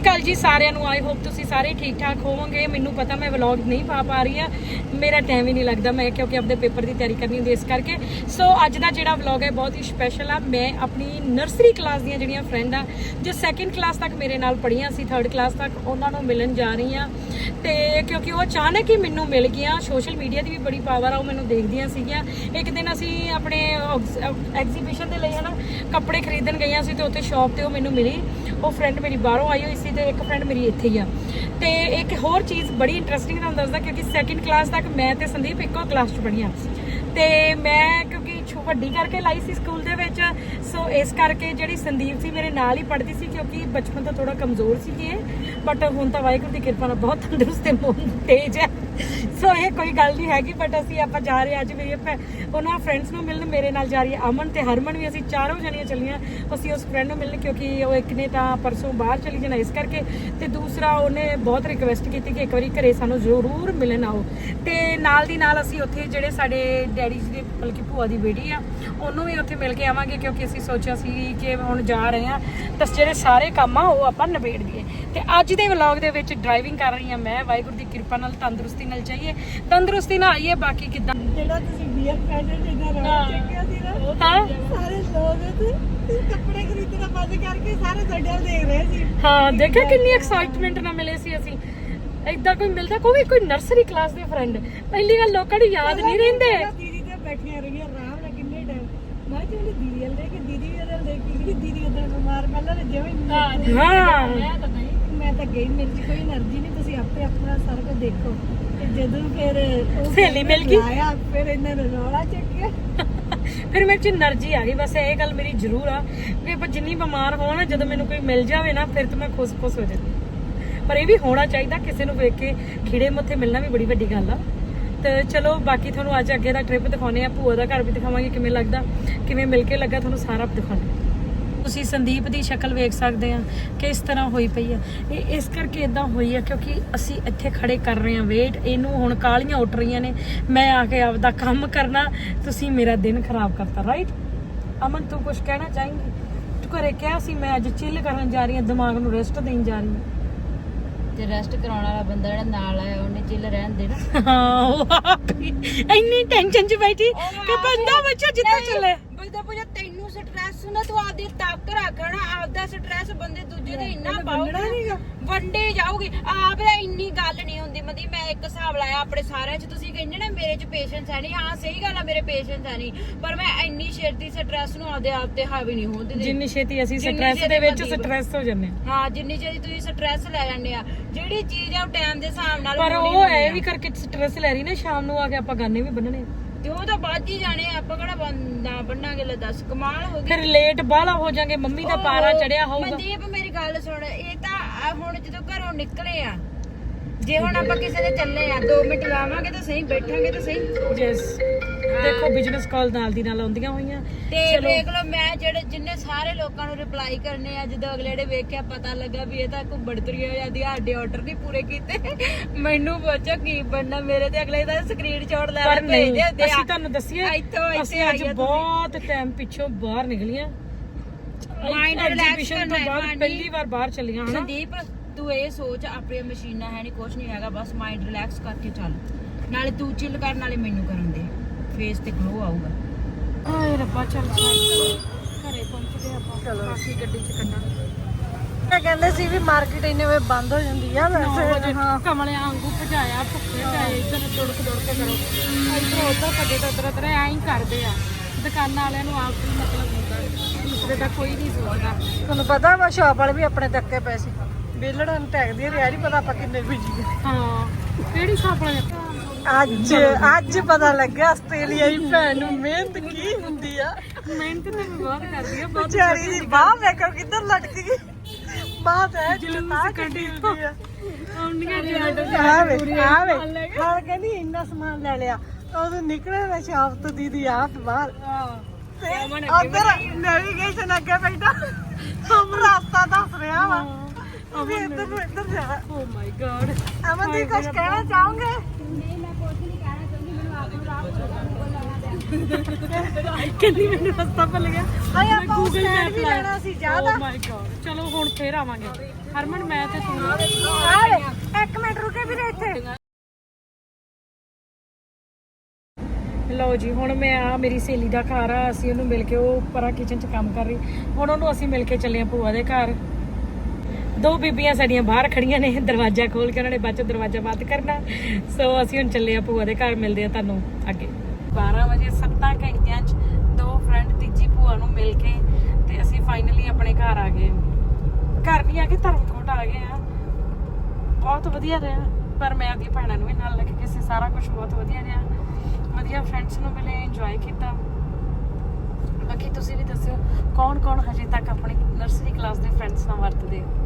ਕੱਲ ਜੀ ਸਾਰਿਆਂ ਨੂੰ ਆਈ ਹੋਪ ਤੁਸੀਂ ਸਾਰੇ ਠੀਕ ਠਾਕ ਹੋਵੋਗੇ। ਮੈਨੂੰ ਪਤਾ ਮੈਂ ਵਲੌਗ ਨਹੀਂ ਪਾ ਪਾ ਰਹੀ ਆ। ਮੇਰਾ ਟਾਈਮ ਹੀ ਨਹੀਂ ਲੱਗਦਾ। ਮੈਂ ਕਿਉਂਕਿ ਆਪਣੇ ਪੇਪਰ ਦੀ ਤਿਆਰੀ ਕਰਨੀ ਹੁੰਦੀ ਇਸ ਕਰਕੇ। ਸੋ ਅੱਜ ਦਾ ਜਿਹੜਾ ਵਲੌਗ ਹੈ, ਬਹੁਤ ਹੀ ਸਪੈਸ਼ਲ ਆ। ਮੈਂ ਆਪਣੀ ਨਰਸਰੀ ਕਲਾਸ ਦੀਆਂ ਜਿਹੜੀਆਂ ਫਰੈਂਡ ਆ, ਜੋ ਸੈਕਿੰਡ ਕਲਾਸ ਤੱਕ ਮੇਰੇ ਨਾਲ ਪੜ੍ਹੀਆਂ ਸੀ ਥਰਡ ਕਲਾਸ ਤੱਕ, ਉਹਨਾਂ ਨੂੰ ਮਿਲਣ ਜਾ ਰਹੀ ਆ। ਤੇ ਕਿਉਂਕਿ ਉਹ ਅਚਾਨਕ ਹੀ ਮੈਨੂੰ ਮਿਲ ਗਈਆਂ। ਸੋਸ਼ਲ ਮੀਡੀਆ ਦੀ ਵੀ ਬੜੀ ਪਾਵਰ ਆ, ਉਹ ਮੈਨੂੰ ਦੇਖਦੀਆਂ ਸੀਗੀਆਂ। ਇੱਕ ਦਿਨ ਅਸੀਂ ਆਪਣੇ ਐਗਜ਼ੀਬਿਸ਼ਨ ਦੇ ਲਈ ਹਨਾ, ਕੱਪੜੇ ਖਰੀਦਣ ਗਈਆਂ ਸੀ ਤੇ ਉੱਥੇ ਸ਼ਾਪ ਤੇ ਉਹ ਮੈਨੂੰ ਮਿਲੀ। ਉਹ ਫਰੈਂਡ ਮੇਰੀ ਬਾਹਰੋਂ ਆਈ ਹੋਈ ਸੀ। ਤੇ ਇੱਕ ਫਰੈਂਡ ਮੇਰੀ ਇੱਥੇ ਹੀ ਆ। ਤੇ ਇੱਕ ਹੋਰ ਚੀਜ਼ ਬੜੀ ਇੰਟਰਸਟਿੰਗ ਤੁਹਾਨੂੰ ਦੱਸਦਾ ਕਿਉਂਕਿ ਸੈਕਿੰਡ ਕਲਾਸ ਤੱਕ ਮੈਂ ਤੇ ਸੰਦੀਪ ਇੱਕੋ ਕਲਾਸ 'ਚ ਪੜ੍ਹੀਆਂ। ਤੇ ਮੈਂ ਕਿਉਂਕਿ ਛੋ- ਵੱਡੀ ਕਰਕੇ ਲਾਈ ਸੀ ਸਕੂਲ ਦੇ ਵਿੱਚ ਸੋ ਇਸ ਕਰਕੇ ਜਿਹੜੀ ਸੰਦੀਪ ਸੀ ਮੇਰੇ ਨਾਲ ਹੀ ਪੜ੍ਹਦੀ ਸੀ ਕਿਉਂਕਿ ਬਚਪਨ ਤੋਂ ਥੋੜਾ ਕਮਜ਼ੋਰ ਸੀ ਇਹ ਬਟ ਹੁਣ ਤਾਂ ਵਾਹਿਗੁਰੂ ਦੀ ਕਿਰਪਾ ਨਾਲ ਬਹੁਤ ਤੰਦਰੁਸਤ ਤੇ ਮੋਹ ਤੇਜ਼ ਹੈ। ਸੋ ਇਹ ਕੋਈ ਗੱਲ ਨਹੀਂ ਹੈਗੀ ਬਟ ਅਸੀਂ ਆਪਾਂ ਜਾ ਰਹੇ ਹਾਂ ਅੱਜ ਮੇਰੀ ਭੈ- ਉਹਨਾਂ ਫਰੈਂਡਸ ਨੂੰ ਮਿਲਣ, ਮੇਰੇ ਨਾਲ ਜਾ ਰਹੀ ਹੈ ਅਮਨ ਤੇ ਹਰਮਨ ਵੀ ਅਸੀਂ ਚਾਰੋਂ ਜਣੀਆਂ ਚੱਲੀਆਂ, ਅਸੀਂ ਉਸ ਫਰੈਂਡ ਨੂੰ ਮਿਲਣ ਕਿਉਂਕਿ ਉਹ ਇੱਕ ਨੇ ਤਾਂ ਪਰਸੋਂ ਬਾਹਰ ਚਲੀ ਜਾਣਾ ਇਸ ਕਰਕੇ ਤੇ ਦੂਸਰਾ ਉਹਨੇ ਬਹੁਤ ਰਿਕਵੈਸਟ ਕੀਤੀ ਕਿ ਇੱਕ ਵਾਰੀ ਘਰੇ ਸਾਨੂੰ ਜ਼ਰੂਰ ਮਿਲਣ ਆਓ। ਤੇ ਨਾਲ ਦੀ ਨਾਲ ਅਸੀਂ ਉੱਥੇ ਜਿਹੜੇ ਸਾਡੇ ਡੈਡੀ ਜੀ ਦੇ ਬਲਕਿ ਭੂਆ ਦੀ ਬੇਟੀ ਆ, ਉਹਨੂੰ ਵੀ ਉੱਥੇ ਮਿਲ ਕੇ ਆਵਾਂਗੇ ਕਿਉਂਕਿ ਅਸੀਂ ਸੋਚਿਆ ਸੀ ਕਿ ਹੁਣ ਜਾ ਰਹੇ ਆ ਤਾਂ ਜਿਹੜੇ ਸਾਰੇ ਕੰਮ ਆ ਉਹ ਆਪਾਂ ਨਿਬੇੜ ਦਈਏ। ਤੇ ਅੱਜ ਦੇ ਵਲੌਗ ਦੇ ਵਿੱਚ ਡਰਾਈਵਿੰਗ ਕਰ ਰਹੀ ਹਾਂ ਮੈਂ। ਵਾਹਿਗੁਰੂ ਦੀ ਕਿਰਪਾ ਨਾਲ ਤੰਦਰੁਸਤੀ ਨਾਲ ਚਾਹੀਏ ਤੰਦਰੁਸਤੀ ਨਾਲ ਆਈਏ ਬਾਕੀ ਕਿਦਾਂ? ਜਿਹੜਾ ਤੁਸੀਂ ਬੀਅਰ ਪੈਜੈਂਟ ਇਹਨਾਂ ਰੌਲਾ ਚੱਕਿਆ ਸੀ ਨਾ ਹਾਂ। ਸਾਰੇ ਲੋਕ ਕੱਪੜੇ ਖਰੀਦਣਾ ਬੰਦ ਕਰਕੇ ਸਾਰੇ ਸਾਡੇ ਦੇਖ ਰਹੇ ਸੀ। ਹਾਂ ਦੇਖਿਆ ਕਿੰਨੀ ਐਕਸਾਈਟਮੈਂਟ ਨਾਲ ਮਿਲੇ ਸੀ ਅਸੀਂ। ਏਦਾਂ ਕੋਈ ਮਿਲਦਾ? ਕੋਈ ਕੋਈ ਨਰਸਰੀ ਕਲਾਸ ਦੇ ਫਰੈਂਡ ਪਹਿਲੀ ਗੱਲ ਲੋਕਾਂ ਨੂੰ ਯਾਦ ਨਹੀਂ ਰਹਿੰਦੇ। ਦੀਦੀ ਤੇ ਬੈਠੀਆਂ ਰਹੀਆਂ ਆਰਾਮ ਨਾਲ ਕਿੰਨੇ ਟਾਈਮ ਮੈਂ ਕਿਹਾ ਜਿਹੜੀ ਦੀਦੀ ਵੱਲ ਦੇਖ ਦੀਦੀ ਵੱਲ ਦੇਖ ਕਿ ਦੀਦੀ ਉਦੋਂ ਬਿਮਾਰ ਪਹਿਲਾਂ ਤਾਂ ਜਿਵੇਂ ਹੀ ਹਾਂ ਮੈਂ ਤਾਂ ਨਹੀਂ ਮੈਂ ਤਾਂ ਗਈ। ਮੇਰੇ 'ਚ ਕੋਈ એનર્ਜੀ ਨਹੀਂ ਫਿਰ ਮੇਰੇ 'ਚ ਗੱਲ ਮੇਰੀ ਜ਼ਰੂਰ ਆ ਜਿੰਨੀ ਬਿਮਾਰ ਹੋਵਾਂ ਜਦੋਂ ਮੈਨੂੰ ਕੋਈ ਮਿਲ ਜਾਵੇ ਨਾ ਫਿਰ ਮੈਂ ਖੁਸ਼-ਖੁਸ਼ ਹੋ ਜਾਂਦੀ। ਪਰ ਇਹ ਵੀ ਹੋਣਾ ਚਾਹੀਦਾ ਕਿਸੇ ਨੂੰ ਵੇਖ ਕੇ ਖਿੜੇ ਮੱਥੇ ਮਿਲਣਾ ਵੀ ਬੜੀ ਵੱਡੀ ਗੱਲ ਆ। ਤੇ uh, ਚਲੋ, ਬਾਕੀ ਤੁਹਾਨੂੰ ਅੱਜ ਅੱਗੇ ਦਾ ਟ੍ਰਿਪ ਦਿਖਾਉਨੇ ਆ ਭੂਆ ਦਾ ਘਰ ਵੀ ਦਿਖਾਵਾਂਗੇ, ਕਿਵੇਂ ਲੱਗਦਾ, ਕਿਵੇਂ ਮਿਲ ਕੇ ਲੱਗਾ, ਤੁਹਾਨੂੰ ਸਾਰਾ ਦਿਖਾਉਣਾ ਤੁਸੀਂ ਸੰਦੀਪ ਦੀ ਸ਼ਕਲ ਵੇਖ ਸਕਦੇ ਆ ਕਿ ਇਸ ਤਰ੍ਹਾਂ ਹੋਈ ਪਈ ਆ। ਇਹ ਇਸ ਕਰਕੇ ਇਦਾਂ ਹੋਈ ਆ ਕਿਉਂਕਿ ਅਸੀਂ ਇੱਥੇ ਖੜੇ ਕਰ ਰਹੇ ਆ ਵੇਟ ਇਹਨੂੰ ਹੁਣ ਕਾਲੀਆਂ ਉੱਠ ਰਹੀਆਂ ਨੇ। ਮੈਂ ਆ ਕੇ ਆਪਦਾ ਕੰਮ ਕਰਨਾ, ਤੁਸੀਂ ਮੇਰਾ ਦਿਨ ਖਰਾਬ ਕਰਤਾ ਰਾਈਟ ਅਮਨ, ਤੂੰ ਕੁਝ ਕਹਿਣਾ ਚਾहेंगी ਤੂੰ ਘਰੇ ਕਿਹਾ ਸੀ, ਮੈਂ ਅੱਜ ਚਿੱਲ ਕਰਨ ਜਾ ਰਹੀ ਹਾਂ, ਦਿਮਾਗ ਨੂੰ ਰੈਸਟ ਦੇਣ ਜਾ ਰਹੀ ਹਾਂ। ਤੇ ਰੈਸਟ ਕਰਾਉਣ ਵਾਲਾ ਬੰਦਾ ਜਿਹੜਾ ਨਾਲ ਆਇਆ ਉਹਨੇ ਚਿੱਲ ਰਹਿਣ ਦੇਣਾ। ਹਾਂ ਉਹ ਆਪ ਹੀ ਇੰਨੀ ਟੈਨਸ਼ਨ 'ਚ ਬੈਠੀ ਕਿ ਬੰਦਾ ਬੱਚਾ ਜਿੱਥੇ ਚੱਲੇ। ਬਈਦਾ ਪੁਜਾ ਤੈਨੂੰ ਸਟ੍ਰੈਸ ਹੁੰਦਾ ਤੂੰ ਆਪਦੀ ਤੱਕ ਰੱਖਣਾ ਆਪਦਾ ਸਟ੍ਰੈਸ ਬੰਦੇ ਦੂਜੇ ਤੇ ਇੰਨਾ ਪਾਉਣਾ ਵੰਡੇ ਜਾਊਗੀ। ਆਪ ਦਾ ਇੰਨੀ ਗੱਲ ਨਹੀਂ ਹੁੰਦੀ। ਮਦੀ ਮੈਂ ਇੱਕ ਹਿਸਾਬ ਲਾਇਆ ਆਪਣੇ ਸਾਰਿਆਂ 'ਚ। ਤੁਸੀਂ ਕਹਿੰਦੇ ਨਾ ਮੇਰੇ 'ਚ ਪੇਸ਼ੈਂਸ ਹੈ ਨਹੀਂ। ਹਾਂ ਸਹੀ ਗੱਲ ਆ ਮੇਰੇ ਪੇਸ਼ੈਂਸ ਹੈ ਨਹੀਂ। ਪਰ ਮੈਂ ਇੰਨੀ ਛੇਤੀ ਸਟ੍ਰੈਸ ਨੂੰ ਆਪਦੇ ਆਪ ਤੇ ਹਾਵੀ ਨਹੀਂ ਹੋਣ ਦਿੰਦੀ। ਜਿੰਨੀ ਛੇਤੀ ਅਸੀਂ ਜਿੰਨੀ ਸਟ੍ਰੈਸ ਦੇ ਛੇਤੀ ਵਿੱਚ ਮਨਦੀਪ। ਸਟ੍ਰੈਸ ਹੋ ਜਾਂਦੇ ਹਾਂ। ਹਾਂ ਜਿੰਨੀ ਛੇਤੀ ਤੁਸੀਂ ਸਟ੍ਰੈਸ ਲੈ ਜਾਂਦੇ ਆ। ਜਿਹੜੀ ਚੀਜ਼ ਆ ਉਹ ਟਾਈਮ ਦੇ ਹਿਸਾਬ ਨਾਲ ਪਰ ਹੋਣੀ ਉਹ ਹੋਣੀ ਐ ਆ। ਵੀ ਕਰਕੇ ਸਟ੍ਰੈਸ ਲੈ ਰਹੀ ਨਾ ਸ਼ਾਮ ਨੂੰ ਆ ਕੇ ਆਪਾਂ ਗਾਣੇ ਵੀ ਬੰਨਣੇ ਤੇ ਉਹ ਤਾਂ ਹੀ ਜਾਣੇ ਆਪਾਂ ਕਿਹੜਾ ਬੰ- ਨਾ ਬੰਨਾਂਗੇ ਲੈ ਦੱਸ ਕਮਾਲ ਹੋ ਗਈ। ਫਿਰ ਲੇਟ ਬਾਹਲਾ ਹੋ ਜਾਗੇ ਮੰਮੀ ਦਾ ਪਾਰਾ ਚੜਿਆ ਹੋਊਗਾ। ਮਨਦੀਪ ਮੇਰੀ ਗੱਲ ਸੁਣ ਇਹ ਤਾਂ ਆ ਹੁਣ ਜਦੋਂ ਘਰੋਂ ਨਿਕਲੇ ਆ ਜੇ ਹੁਣ ਆਪਾਂ ਕਿਸੇ ਦੇ ਚੱਲੇ ਆ 2 ਮਿੰਟ ਲਾਵਾਂਗੇ ਤਾਂ ਸਹੀ ਬੈਠਾਂਗੇ ਤਾਂ ਸਹੀ। ਜੈਸ ਦੇਖੋ ਬਿਜ਼ਨਸ ਕਾਲ ਨਾਲ ਦੀ ਨਾਲ ਆਉਂਦੀਆਂ ਹੋਈਆਂ। ਤੇ ਵੇਖ ਲਓ ਮੈਂ ਜਿਹੜੇ ਜਿੰਨੇ ਸਾਰੇ ਲੋਕਾਂ ਨੂੰ ਰਿਪਲਾਈ ਕਰਨੇ ਆ ਜਦੋਂ ਅਗਲੇ ਨੇ ਵੇਖਿਆ ਪਤਾ ਲੱਗਾ ਵੀ ਇਹ ਤਾਂ ਘੁੰਬੜ ਤੁਰੀਆਂ ਜਾਂਦੀ ਸਾਡੇ ਆਰਡਰ ਨਹੀਂ ਪੂਰੇ ਕੀਤੇ। ਮੈਨੂੰ ਪੁੱਛੋ ਕੀ ਬਣਨਾ ਮੇਰੇ ਤੇ ਅਗਲੇ ਦਾ ਸਕਰੀਨਸ਼ਾਟ ਲੈ ਪਰ ਕੇ ਨਹੀਂ ਆ। ਅਸੀਂ ਤੁਹਾਨੂੰ ਦੱਸੀਏ ਇੱਥੋਂ ਇੱਥੇ ਅਸੀਂ ਅੱਜ ਆਈਏ ਤੁਸੀਂ। ਬਹੁਤ ਟਾਈਮ ਪਿੱਛੋਂ ਬਾਹਰ ਨਿਕਲੀਆਂ। Mind relax Exhibition ਤੋਂ ਕਰਨਾ ਹੈ, ਬਾਅਦ mind ਪਹਿਲੀ ਵਾਰ ਬਾਹਰ ਚੱਲੀਆਂ ਹਨਾ? ਸੰਦੀਪ ਤੂੰ ਇਹ ਸੋਚ ਆਪਣੀਆਂ ਮਸ਼ੀਨਾਂ ਹੈ ਨਹੀਂ ਕੁਝ ਨਹੀਂ ਹੈਗਾ ਬਸ ਮਾਈਂਡ ਰਿਲੈਕਸ ਕਰਕੇ ਚੱਲ। ਨਾਲੇ ਤੂੰ ਚਿੱਲ ਕਰਨ ਨਾਲੇ ਮੈਨੂੰ ਕਰਨ ਦੇ। ਫੇਸ ਤੇ ਗਲੋ ਆਊਗਾ। ਆਏ ਰੱਬਾ ਚੱਲ ਘਰੇ ਪਹੁੰਚਦੇ ਆਪਾਂ। ਚਲੋ। ਬਾਕੀ ਗੱਡੀ 'ਚ ਕੱਢਾਂਗੇ। ਮੈਂ ਕਹਿੰਦੇ ਸੀ ਵੀ ਮਾਰਕੀਟ ਇੰਨੇ ਵੇ ਬੰਦ ਹੋ ਜਾਂਦੀ ਆ ਵੈਸੇ। ਹਾਂ। ਕਮਲਿਆਂ ਵਾਂਗੂ ਭਜਾਇਆ ਭੁੱਖੇ ਜਾਏ ਇਧਰ ਦੁੜਕ ਦੁੜਕ ਕਰੋ। ਇਧਰ ਉਧਰ ਭੱਜੇ ਤਾਂ ਇਧਰ ਇਧਰ ਐਂ ਕਰਦੇ ਆ। ਦੁਕਾਨਾਂ ਵਾਲਿਆਂ ਨੂੰ ਆਪ ਕੀ ਮਤਲਬ ਹੁੰਦਾ। ਦੂਸਰੇ ਦਾ ਕੋਈ ਨਹੀਂ ਸੋਚਦਾ। ਤੁਹਾਨੂੰ ਪਤਾ ਵਾ ਸ਼ਾਪ ਵਾਲੇ ਵੀ ਆਪਣੇ ਤੱਕੇ ਪਏ ਸੀ। ਬੇਲੜਾਂ ਨੂੰ ਟੈਗਦੀ ਆ ਯਾਰ ਹੀ ਪਤਾ ਆਪਾਂ ਕਿੰਨੇ ਬਿਜ਼ੀ ਹਾਂ। ਕਿਹੜੀ ਸ਼ਾਪ ਵਾਲੇ? ਅੱਜ ਅੱਜ ਪਤਾ ਲੱਗਿਆ ਆਸਟ੍ਰੇਲੀਆ ਦੀ ਭੈਣ ਨੂੰ ਮਿਹਨਤ ਕੀ ਹੁੰਦੀ ਆ। ਮਿਹਨਤ ਤਾਂ ਮੈਂ ਬਹੁਤ ਕਰਦੀ ਆ ਬਹੁਤ ਵਿਚਾਰੀ ਦੀ ਬਾਹ ਵੇਖੋ ਕਿੱਧਰ ਲਟਕ ਗਈ। ਬਾਹ ਤਾਂ ਜਲੂਸ ਕੱਢੀ ਹੁੰਦੀ ਆ। ਆਉਂਦੀਆਂ ਆ ਵੇ ਆ ਵੇ ਹਾਂ ਕਹਿੰਦੀ ਇੰਨਾ ਸਮਾਨ ਲੈ ਲਿਆ। ਉਦੋਂ ਨਿਕਲੇ ਨਾ ਸ਼ਾਪ ਤੋਂ ਦੀਦੀ ਆਪ ਬਾਹਰ। ਉਧਰ ਨੈਵੀਗੇਸ਼ਨ ਅੱਗੇ ਬੈਠਾ। ਹਮ ਰਸਤਾ ਦੱਸ ਰਿਹਾ ਵਾ। ਅਭੀ ਇੱਧਰ ਇੱਧਰ ਜਾਣਾ ਓ ਮਾਈ ਗॉड ਅਮਨ ਦੀ ਕੁਝ ਕਹਿਣਾ ਚਾਹੋਗੇ? ਕਹਿੰਦੀ ਮੈਨੂੰ ਰਸਤਾ ਭੁੱਲ ਗਿਆ। ਹਾਏ ਆਪਾਂ Map ਮੈਪ ਵੀ। ਲੈਣਾ ਸੀ ਓ ਜ਼ਿਆਦਾ ਮਾਈ ਗॉड ਚਲੋ ਹੁਣ ਫੇਰ ਆਵਾਂਗੇ। ਹਰਮਨ ਮੈਂ ਤੇ ਤੂੰ ਆ ਇੱਕ ਮਿੰਟ ਰੁਕੇ ਵੀਰੇ ਇੱਥੇ। ਲਓ ਜੀ ਹੁਣ ਮੈਂ ਆ ਮੇਰੀ ਸਹੇਲੀ ਦਾ ਘਰ ਆ ਅਸੀਂ ਉਹਨੂੰ ਮਿਲ ਕੇ ਉਹ ਪਰਾ ਕਿਚਨ 'ਚ ਕੰਮ ਕਰ ਰਹੀ। ਹੁਣ ਉਹਨੂੰ ਅਸੀਂ ਮਿਲ ਕੇ ਚੱਲੇ ਆ ਭੂਆ ਦੇ ਘਰ। ਦੋ ਬੀਬੀਆਂ ਸਾਡੀਆਂ ਬਾਹਰ ਖੜੀਆਂ ਨੇ ਦਰਵਾਜ਼ਾ ਖੋਲ ਕੇ ਉਹਨਾਂ ਨੇ ਬਾਅਦ 'ਚ ਦਰਵਾਜ਼ਾ ਬੰਦ ਕਰਨਾ। ਸੋ ਅਸੀਂ ਹੁਣ ਚੱਲੇ ਆ ਭੂਆ ਦੇ ਘਰ ਮਿਲਦੇ ਆ ਤੁਹਾਨੂੰ ਅੱਗੇ। 12 ਵਜੇ 7 ਘੰਟਿਆਂ 'ਚ ਦੋ ਫਰੈਂਡ ਤੀਜੀ ਭੂਆ ਨੂੰ ਮਿਲ ਕੇ ਤੇ ਅਸੀਂ ਫਾਈਨਲੀ ਆਪਣੇ ਘਰ ਆ ਗਏ। ਘਰ ਨਹੀਂ ਆ ਕੇ ਧਰਮਕੋਟ ਆ ਗਏ ਆ। ਬਹੁਤ ਵਧੀਆ ਰਿਹਾ, ਪਰ ਮੈਂ ਆਪਣੀ ਭੈਣਾਂ ਨੂੰ ਵੀ ਨਾਲ ਲੈ ਕੇ ਗਈ ਸਾਰਾ ਕੁਝ ਬਹੁਤ ਵਧੀਆ ਰਿਹਾ। ਵਧੀਆ ਫਰੈਂਡਸ ਨੂੰ ਮਿਲੇ ਇੰਜੋਏ ਕੀਤਾ। ਬਾਕੀ ਤੁਸੀਂ ਵੀ ਦੱਸਿਓ ਕੌਣ ਕੌਣ ਹਜੇ ਤੱਕ ਆਪਣੀ ਨਰਸਰੀ ਕਲਾਸ ਦੇ ਫਰੈਂਡਸ ਨਾਲ ਵਰਤਦੇ ਹੋ?